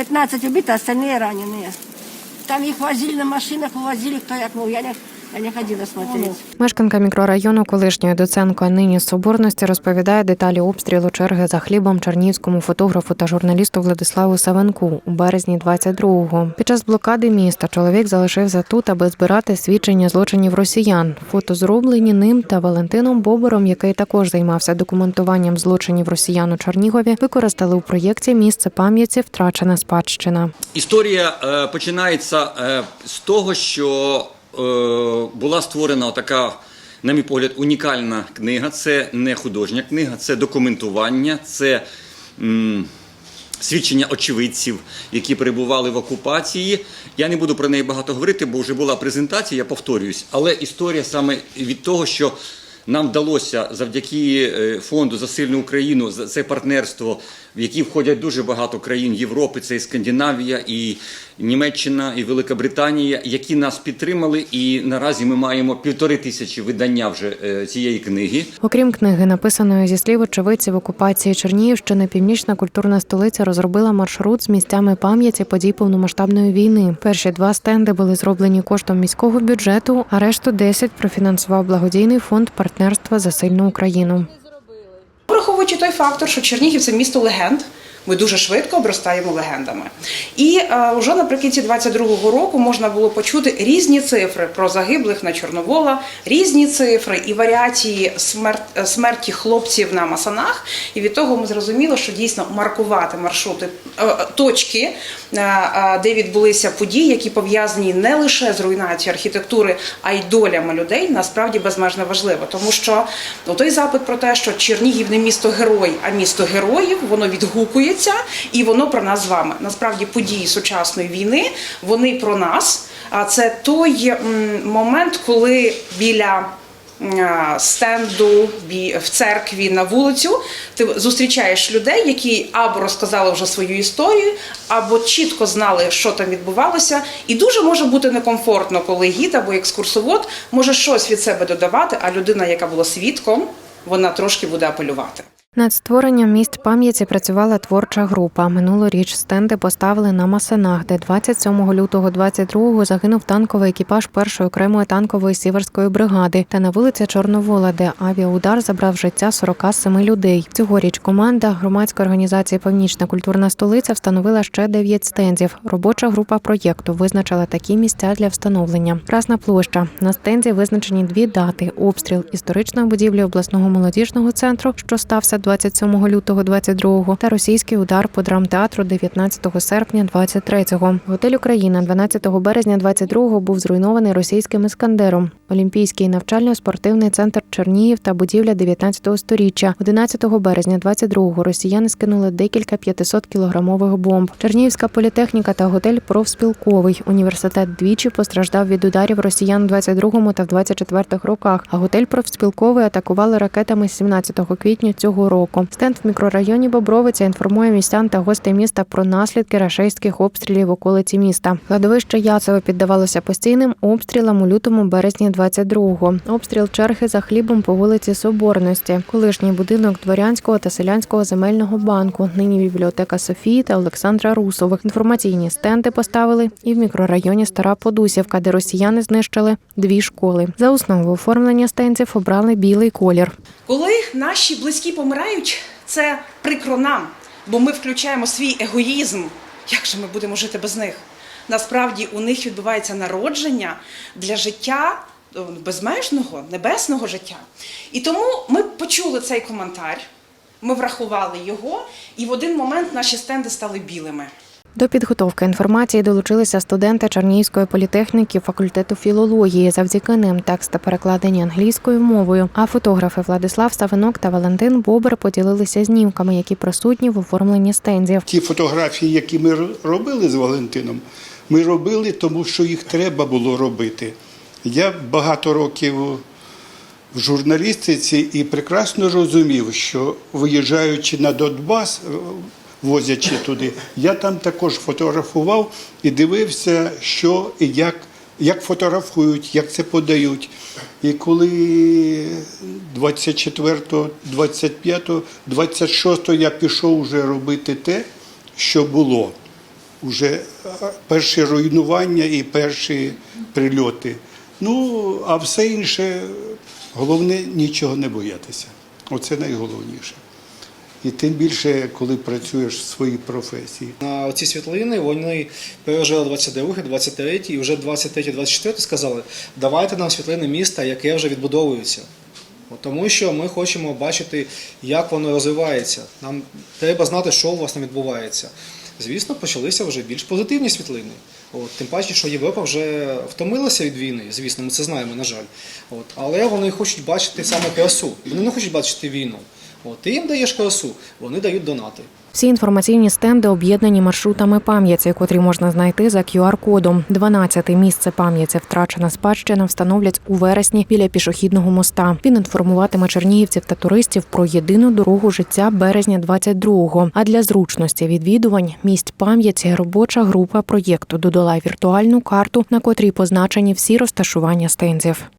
15 убито, остальные раненые. Там их возили на машинах, увозили кто як, ну, я не, я не ходила смотреть. Мешканка мікрорайону колишньої Доценко, нині Соборності, розповідає деталі обстрілу черги за хлібом чернівському фотографу та журналісту Владиславу Савенку у березні 22-го. Під час блокади міста чоловік залишився тут, аби збирати свідчення злочинів росіян. Фото зроблені ним та Валентином Бобором, який також займався документуванням злочинів росіян у Чернігові, використали у проєкті Місце пам'яті Втрачена спадщина. Історія е, починається е, з того, що була створена така, на мій погляд, унікальна книга. Це не художня книга, це документування, це свідчення очевидців, які перебували в окупації. Я не буду про неї багато говорити, бо вже була презентація, я повторююсь. Але історія саме від того, що нам вдалося завдяки е, фонду за сильну Україну за це партнерство, в які входять дуже багато країн Європи, це і Скандинавія, і Німеччина, і Велика Британія, які нас підтримали. І наразі ми маємо півтори тисячі видання вже е, цієї книги. Окрім книги, написаної зі слів очевидців окупації Чернігівщини, північна культурна столиця розробила маршрут з місцями пам'яті подій повномасштабної війни. Перші два стенди були зроблені коштом міського бюджету, а решту 10 профінансував благодійний фонд партнерства за сильну Україну. Враховуючи той фактор, що Чернігів це місто легенд. Ми дуже швидко обростаємо легендами. І е, вже наприкінці 22-го року можна було почути різні цифри про загиблих на Чорновола, різні цифри і варіації смерт, е, смерті хлопців на масанах. І від того ми зрозуміли, що дійсно маркувати маршрути е, точки, е, е, де відбулися події, які пов'язані не лише з руйнацією архітектури, а й долями людей, насправді безмежно важливо. Тому що ну, той запит про те, що Чернігів не місто герой, а місто героїв, воно відгукується і воно про нас з вами. Насправді події сучасної війни вони про нас. А це той момент, коли біля стенду в церкві на вулицю ти зустрічаєш людей, які або розказали вже свою історію, або чітко знали, що там відбувалося. І дуже може бути некомфортно, коли гід або екскурсовод може щось від себе додавати, а людина, яка була свідком, вона трошки буде апелювати. Над створенням місць пам'яті працювала творча група. Минулоріч стенди поставили на Масанах, де 27 лютого 22-го загинув танковий екіпаж першої окремої танкової сіверської бригади, та на вулиці Чорновола, де авіаудар забрав життя 47 людей. Цьогоріч команда громадської організації Північна культурна столиця встановила ще 9 стендів. Робоча група проєкту визначила такі місця для встановлення. Красна площа на стенді визначені дві дати: обстріл історичної будівлі обласного молодіжного центру, що стався 27 лютого 22-го, та російський удар по драмтеатру 19 серпня 23-го. Готель Україна 12 березня 22-го був зруйнований російським іскандером. Олімпійський навчально-спортивний центр Чернігів та будівля 19-го сторіччя. 11 березня 22-го росіяни скинули декілька 500 кілограмових бомб. Чернігівська політехніка та готель профспілковий. Університет двічі постраждав від ударів росіян у 22-му та в 24-х роках. А готель профспілковий атакували ракетами 17 квітня цього року. Стенд в мікрорайоні Бобровиця інформує містян та гостей міста про наслідки рашистських обстрілів в околиці міста. Кладовище Яцеве піддавалося постійним обстрілам у лютому березні 22-го. Обстріл черги за хлібом по вулиці Соборності, колишній будинок дворянського та селянського земельного банку. Нині бібліотека Софії та Олександра Русових. Інформаційні стенди поставили і в мікрорайоні Стара Подусівка, де росіяни знищили дві школи. За основу оформлення стендів обрали білий колір. Коли наші близькі помирають, це прикро нам, бо ми включаємо свій егоїзм. Як же ми будемо жити без них? Насправді у них відбувається народження для життя безмежного, небесного життя. І тому ми почули цей коментар, ми врахували його, і в один момент наші стенди стали білими. До підготовки інформації долучилися студенти Чернігівської політехніки факультету філології. Завдяки ним тексти перекладені англійською мовою. А фотографи Владислав Савинок та Валентин Бобер поділилися знімками, які присутні в оформленні стендів. Ті фотографії, які ми робили з Валентином, ми робили, тому що їх треба було робити. Я багато років в журналістиці і прекрасно розумів, що виїжджаючи на Донбас, возячи туди, я там також фотографував і дивився, що і як, як фотографують, як це подають. І коли 24, 25, 26 я пішов вже робити те, що було. вже перші руйнування і перші прильоти. Ну, а все інше, головне нічого не боятися. Оце найголовніше. І тим більше, коли працюєш в своїй професії. На ці світлини вони пережили 22, 23 і вже 23, 24 сказали, давайте нам світлини міста, яке вже відбудовується. Тому що ми хочемо бачити, як воно розвивається. Нам треба знати, що власне відбувається. Звісно, почалися вже більш позитивні світлини. От, тим паче, що Європа вже втомилася від війни, звісно, ми це знаємо, на жаль. От, але вони хочуть бачити саме красу. Вони не хочуть бачити війну. От, ти їм даєш красу, вони дають донати. Всі інформаційні стенди об'єднані маршрутами пам'яті, котрі можна знайти за QR-кодом. 12-те місце пам'яті втрачена спадщина встановлять у вересні біля пішохідного моста. Він інформуватиме чернігівців та туристів про єдину дорогу життя березня 22-го. А для зручності відвідувань місць пам'яті робоча група проєкту додала віртуальну карту, на котрій позначені всі розташування стендів.